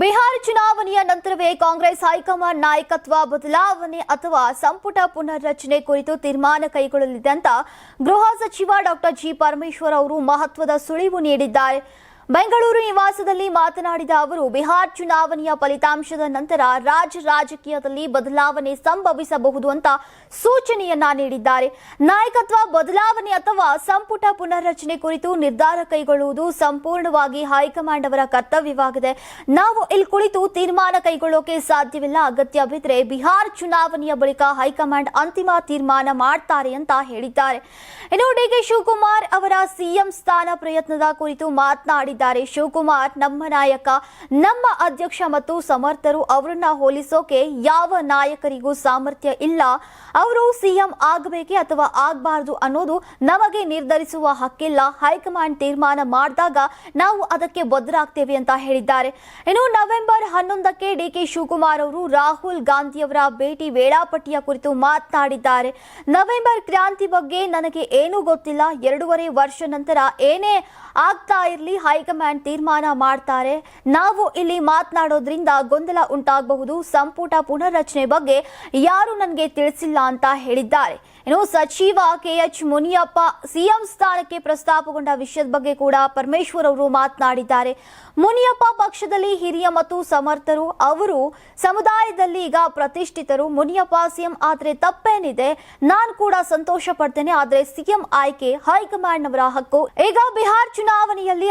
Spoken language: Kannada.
ಬಿಹಾರ ಚುನಾವಣೆಯ ನಂತರವೇ ಕಾಂಗ್ರೆಸ್ ಹೈಕಮಾಂಡ್ ನಾಯಕತ್ವ ಬದಲಾವಣೆ ಅಥವಾ ಸಂಪುಟ ಪುನರ್ರಚನೆ ಕುರಿತು ತೀರ್ಮಾನ ಕೈಗೊಳ್ಳಲಿದೆ ಅಂತ ಗೃಹ ಸಚಿವ ಡಾಕ್ಟರ್ ಜಿ ಪರಮೇಶ್ವರ್ ಅವರು ಮಹತ್ವದ ಸುಳಿವು ನೀಡಿದ್ದಾರೆ. ಬೆಂಗಳೂರು ನಿವಾಸದಲ್ಲಿ ಮಾತನಾಡಿದ ಅವರು, ಬಿಹಾರ್ ಚುನಾವಣೆಯ ಫಲಿತಾಂಶದ ನಂತರ ರಾಜ್ಯ ರಾಜಕೀಯದಲ್ಲಿ ಬದಲಾವಣೆ ಸಂಭವಿಸಬಹುದು ಅಂತ ಸೂಚನೆಯನ್ನ ನೀಡಿದ್ದಾರೆ. ನಾಯಕತ್ವ ಬದಲಾವಣೆ ಅಥವಾ ಸಂಪುಟ ಪುನರ್ರಚನೆ ಕುರಿತು ನಿರ್ಧಾರ ಕೈಗೊಳ್ಳುವುದು ಸಂಪೂರ್ಣವಾಗಿ ಹೈಕಮಾಂಡ್ ಅವರ ಕರ್ತವ್ಯವಾಗಿದೆ. ನಾವು ಇಲ್ಲಿ ಕುಳಿತು ತೀರ್ಮಾನ ಕೈಗೊಳ್ಳೋಕೆ ಸಾಧ್ಯವಿಲ್ಲ. ಅಗತ್ಯವಿದ್ರೆ ಬಿಹಾರ್ ಚುನಾವಣೆಯ ಬಳಿಕ ಹೈಕಮಾಂಡ್ ಅಂತಿಮ ತೀರ್ಮಾನ ಮಾಡ್ತಾರೆ ಅಂತ ಹೇಳಿದ್ದಾರೆ. ಇನ್ನು ಡಿಕೆ ಶಿವಕುಮಾರ್ ಅವರ ಸಿಎಂ ಸ್ಥಾನ ಪ್ರಯತ್ನದ ಕುರಿತು ಮಾತನಾಡಿದ್ದಾರೆ. ಶಿವಕುಮಾರ್, ನಮ್ಮ ನಾಯಕ, ನಮ್ಮ ಅಧ್ಯಕ್ಷ ಮತ್ತು ಸಮರ್ಥರು ಅವರನ್ನ ಹೋಲಿಸೋಕೆ ಯಾವ ನಾಯಕರಿಗೂ ಸಾಮರ್ಥ್ಯ ಇಲ್ಲ. ಅವರು ಸಿಎಂ ಆಗಬೇಕೆ ಅಥವಾ ಆಗಬಾರದು ಅನ್ನೋದು ನಮಗೆ ನಿರ್ಧರಿಸುವ ಹಕ್ಕಿಲ್ಲ. ಹೈಕಮಾಂಡ್ ತೀರ್ಮಾನ ಮಾಡಿದಾಗ ನಾವು ಅದಕ್ಕೆ ಬದ್ಧರಾಗ್ತೇವೆ ಅಂತ ಹೇಳಿದ್ದಾರೆ. ಇನ್ನು ನವೆಂಬರ್ ಹನ್ನೊಂದಕ್ಕೆ ಡಿಕೆ ಶಿವಕುಮಾರ್ ಅವರು ರಾಹುಲ್ ಗಾಂಧಿಯವರ ಭೇಟಿ ವೇಳಾಪಟ್ಟಿಯ ಕುರಿತು ಮಾತನಾಡಿದ್ದಾರೆ. ನವೆಂಬರ್ ಕ್ರಾಂತಿ ಬಗ್ಗೆ ನನಗೆ ಏನೂ ಗೊತ್ತಿಲ್ಲ. ಎರಡೂವರೆ ವರ್ಷ ನಂತರ ಏನೇ ಆಗ್ತಾ ಇರಲಿ ಹೈಕಮಾಂಡ್ ತೀರ್ಮಾನ ಮಾಡ್ತಾರೆ. ನಾವು ಇಲ್ಲಿ ಮಾತನಾಡೋದ್ರಿಂದ ಗೊಂದಲ ಉಂಟಾಗಬಹುದು. ಸಂಪುಟ ಪುನರ್ರಚನೆ ಬಗ್ಗೆ ಯಾರು ನನಗೆ ತಿಳಿಸಿಲ್ಲ ಅಂತ ಹೇಳಿದ್ದಾರೆ. ಇನ್ನು ಸಚಿವ ಕೆಎಚ್ ಮುನಿಯಪ್ಪ ಸಿಎಂ ಸ್ಥಾನಕ್ಕೆ ಪ್ರಸ್ತಾಪಗೊಂಡ ವಿಷಯದ ಬಗ್ಗೆ ಕೂಡ ಪರಮೇಶ್ವರ್ ಅವರು ಮಾತನಾಡಿದ್ದಾರೆ. ಮುನಿಯಪ್ಪ ಪಕ್ಷದಲ್ಲಿ ಹಿರಿಯ ಮತ್ತು ಸಮರ್ಥರು, ಅವರು ಸಮುದಾಯದಲ್ಲಿ ಈಗ ಪ್ರತಿಷ್ಠಿತರು. ಮುನಿಯಪ್ಪ ಸಿಎಂ ಆದ್ರೆ ತಪ್ಪೇನಿದೆ. ನಾನು ಕೂಡ ಸಂತೋಷ ಪಡ್ತೇನೆ, ಆದ್ರೆ ಸಿಎಂ ಆಯ್ಕೆ ಹೈಕಮಾಂಡ್ ಅವರ ಹಕ್ಕು. ಈಗ ಬಿಹಾರ್ ಚುನಾವಣೆಯಲ್ಲಿ